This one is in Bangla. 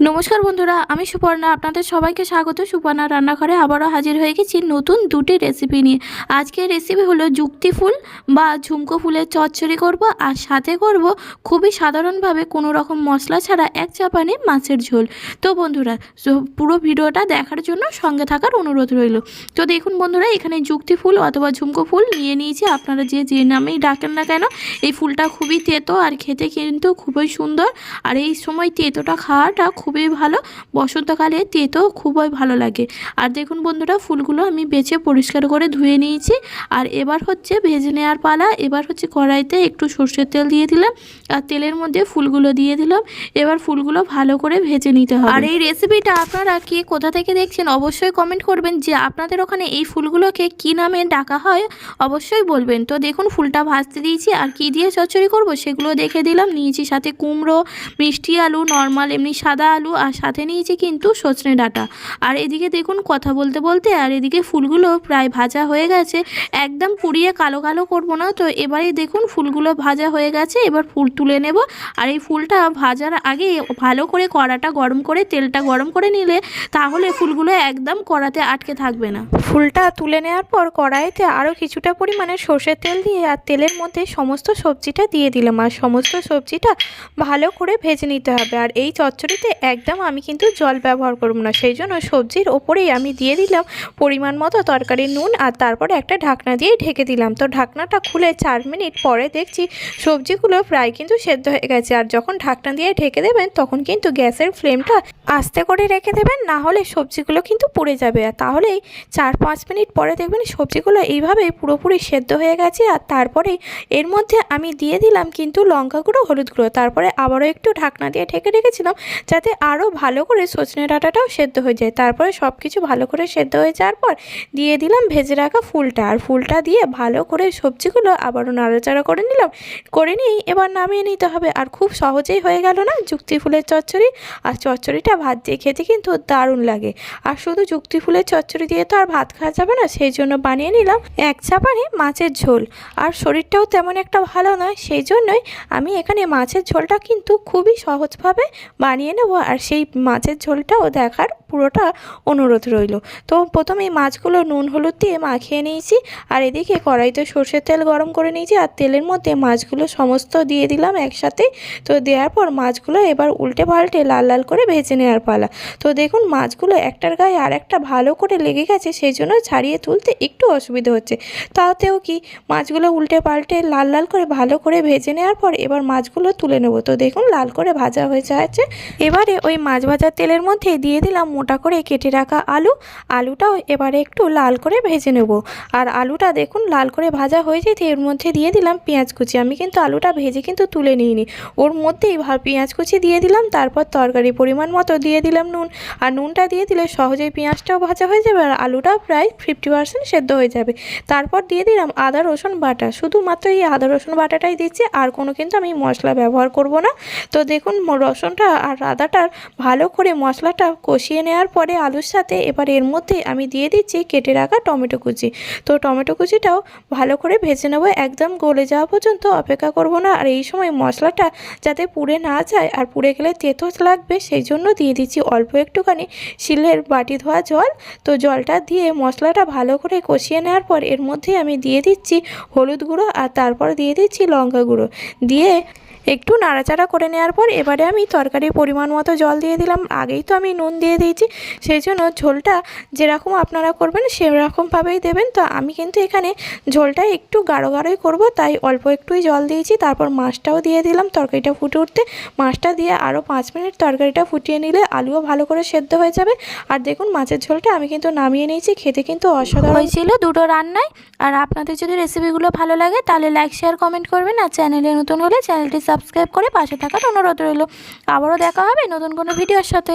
নমস্কার বন্ধুরা, আমি সুপর্ণা। আপনাদের সবাইকে স্বাগত। সুপর্ণা রান্নাঘরে আবারও হাজির হয়ে গেছি নতুন দুটি রেসিপি নিয়ে। আজকের রেসিপি হলো যুক্তি ফুল বা ঝুমকো ফুলের চচ্চড়ি করব আর সাথে করব খুবই সাধারণভাবে কোনো রকম মশলা ছাড়া এক চাপানে মাছের ঝোল। তো বন্ধুরা পুরো ভিডিওটা দেখার জন্য সঙ্গে থাকার অনুরোধ রইল। তো দেখুন বন্ধুরা, এখানে যুক্তি ফুল অথবা ঝুমকো ফুল নিয়ে নিয়েছি। আপনারা যে যে নামেই ডাকেন না কেন, এই ফুলটা খুবই তেতো আর খেতে কিন্তু খুবই সুন্দর। আর এই সময় তেতোটা খাওয়াটা খুবই ভালো। বসন্তকালে তেতো খুবই ভালো লাগে। আর দেখুন বন্ধুরা, ফুলগুলো আমি বেছে পরিষ্কার করে ধুয়ে নিয়েছি। আর এবার হচ্ছে ভেজে নেওয়ার পালা। এবার হচ্ছে কড়াইতে একটু সর্ষের তেল দিয়ে দিলাম। আর তেলের মধ্যে ফুলগুলো দিয়ে দিলাম। এবার ফুলগুলো ভালো করে ভেজে নিতে হবে। আর এই রেসিপিটা আপনারা কে কোথা থেকে দেখছেন, অবশ্যই কমেন্ট করবেন। যে আপনাদের ওখানে এই ফুলগুলোকে কি নামে ডাকা হয়, অবশ্যই বলবেন। তো দেখুন, ফুলটা ভাজতে দিয়েছি। আর কি দিয়ে চচ্চড়ি করব, সেগুলো দেখে দিলাম। নিয়েছি সাথে কুমড়ো, মিষ্টি আলু, নর্মাল, এমনি সাদা আলু আর সাথে নিয়েছি কিন্তু সজনে ডাঁটা। আর এদিকে দেখুন কথা বলতে বলতে আর এদিকে ফুলগুলো প্রায় ভাজা হয়ে গেছে। একদম পুড়িয়ে কালো কালো করব না তো এবারে দেখুন ফুলগুলো ভাজা হয়ে গেছে, এবার ফুল তুলে নেব। আর এই ফুলটা ভাজার আগে ভালো করে কড়াটা গরম করে, তেলটা গরম করে নিলে তাহলে ফুলগুলো একদম কড়াতে আটকে থাকবে না। ফুলটা তুলে নেওয়ার পর কড়াইতে আরও কিছুটা পরিমাণে সর্ষের তেল দিয়ে আর তেলের মধ্যে সমস্ত সবজিটা দিয়ে দিলাম। আর সমস্ত সবজিটা ভালো করে ভেজে নিতে হবে। আর এই চচ্চড়িতে একদম, আমি কিন্তু জল ব্যবহার করব না। সেই জন্য সবজির ওপরেই আমি দিয়ে দিলাম পরিমাণ মতো তরকারির নুন আর তারপরে একটা ঢাকনা দিয়ে ঢেকে দিলাম। তো ঢাকনাটা খুলে চার মিনিট পরে দেখছি সবজিগুলো প্রায় কিন্তু সেদ্ধ হয়ে গেছে। আর যখন ঢাকনা দিয়ে ঢেকে দেবেন, তখন কিন্তু গ্যাসের ফ্লেমটা আস্তে করে রেখে দেবেন, না হলে সবজিগুলো কিন্তু পুড়ে যাবে। আর তাহলেই চার পাঁচ মিনিট পরে দেখবেন সবজিগুলো এইভাবেই পুরোপুরি সেদ্ধ হয়ে গেছে। আর তারপরে এর মধ্যে আমি দিয়ে দিলাম কিন্তু লঙ্কা গুঁড়ো, হলুদ গুঁড়ো। তারপরে আবারও একটু ঢাকনা দিয়ে ঢেকে রেখেছিলাম যাতে আরও ভালো করে সজনে ডাঁটাটাও সেদ্ধ হয়ে যায়। তারপরে সব কিছু ভালো করে সেদ্ধ হয়ে যাওয়ার পর দিয়ে দিলাম ভেজে রাখা ফুলটা। আর ফুলটা দিয়ে ভালো করে সবজিগুলো আবারও নাড়াচাড়া করে নিলাম। করে নিয়েই এবার নামিয়ে নিতে হবে। আর খুব সহজেই হয়ে গেল না যুক্তি ফুলের চচ্চড়ি। আর চচ্চড়িটা ভাত দিয়ে খেতে কিন্তু দারুণ লাগে। আর শুধু যুক্তি ফুলের চচ্চড়ি দিয়ে তো আর ভাত খাওয়া যাবে না, সেই জন্য বানিয়ে নিলাম এক চাপানি মাছের ঝোল। আর শরীরটাও তেমন একটা ভালো নয়, সেই জন্যই আমি এখানে মাছের ঝোলটা কিন্তু খুবই সহজভাবে বানিয়ে নেব। আর সেই মাছের ঝোলটাও দেখার পুরোটা অনুরোধ রইল। তো প্রথমে মাছগুলো নুন, হলুদ দিয়ে মাখিয়ে নিয়েছি আর এদিকে কড়াইতে সর্ষের তেল গরম করে নিয়েছি আর তেলের মধ্যে মাছগুলো সমস্ত দিয়ে দিলাম একসাথে। তো দেওয়ার পর মাছগুলো এবার উল্টে পাল্টে লাল লাল করে ভেজে নেওয়ার পালা। তো দেখুন মাছগুলো একটার গায়ে আর একটা ভালো করে লেগে গেছে সেই জন্য ছাড়িয়ে তুলতে একটু অসুবিধা হচ্ছে। তাতেও কি মাছগুলো উল্টে পাল্টে লাল লাল করে ভালো করে ভেজে নেওয়ার পর এবার মাছগুলো তুলে নেব। তো দেখুন লাল করে ভাজা হয়ে যাচ্ছে। এবারে ওই মাছ ভাজার তেলের মধ্যে দিয়ে দিলাম মোটা করে কেটে রাখা আলু। আলুটাও এবারে একটু লাল করে ভেজে নেব। আর আলুটা দেখুন, লাল করে ভাজা হয়ে যেতে এর মধ্যে দিয়ে দিলাম পেঁয়াজ কুচি। আমি কিন্তু আলুটা ভেজে কিন্তু তুলে নিইনি। ওর মধ্যেই পেঁয়াজ কুচি দিয়ে দিলাম, তারপর তরকারি পরিমাণ মতো দিয়ে দিলাম নুন। আর নুনটা দিয়ে দিলে সহজেই পেঁয়াজটাও ভাজা হয়ে যাবে আর আলুটাও প্রায় ফিফটি পার্সেন্ট সেদ্ধ হয়ে যাবে। তারপর দিয়ে দিলাম আদা, রসুন, বাটা। শুধুমাত্র এই আদা, রসুন, বাটাটাই দিচ্ছি, আর কোনো কিন্তু আমি মশলা ব্যবহার করব না। তো দেখুন রসুনটা আর আদাটার ভালো করে মশলাটা কষিয়ে নেওয়ার পরে আলুর সাথে এবার এর মধ্যে আমি দিয়ে দিচ্ছি কেটে রাখা টমেটো কুচি। তো টমেটো কুচিটাও ভালো করে ভেজে নেব, একদম গলে যাওয়া পর্যন্ত অপেক্ষা করব না। আর এই সময় মশলাটা যাতে পুড়ে না যায় আর পুড়ে গেলে তেতো লাগবে, সেই জন্য দিয়ে দিচ্ছি অল্প একটুখানি শিলের বাটি ধোয়া জল। তো জলটা দিয়ে মশলাটা ভালো করে কষিয়ে নেওয়ার পর এর মধ্যে আমি দিয়ে দিচ্ছি হলুদ গুঁড়ো আর তারপর দিয়ে দিচ্ছি লঙ্কা গুঁড়ো। দিয়ে একটু নাড়াচাড়া করে নেওয়ার পর এবারে আমি তরকারির পরিমাণ মতো জল দিয়ে দিলাম। আগেই তো আমি নুন দিয়ে দিয়েছি, সেই জন্য ঝোলটা যেরকম আপনারা করবেন সেরকমভাবেই দেবেন। তো আমি কিন্তু এখানে ঝোলটা একটু গাঢ় গাঢ়ই করব, তাই অল্প একটুই জল দিয়েছি। তারপর মাছটাও দিয়ে দিলাম তরকারিটা ফুটে উঠতে। মাছটা দিয়ে আরও পাঁচ মিনিট তরকারিটা ফুটিয়ে নিলে আলুও ভালো করে সেদ্ধ হয়ে যাবে। আর দেখুন মাছের ঝোলটা আমি কিন্তু নামিয়ে নিয়েছি, খেতে কিন্তু অসাধারণ। হয়েছিল দুটো রান্নায়। আর আপনাদের যদি রেসিপিগুলো ভালো লাগে তাহলে লাইক, শেয়ার, কমেন্ট করবেন। আর চ্যানেলে নতুন হলে চ্যানেলটি সাবস্ক্রাইব করে পাশে থাকার অনুরোধ রইল। আবারও দেখা হবে নতুন কোনো ভিডিওর সাথে।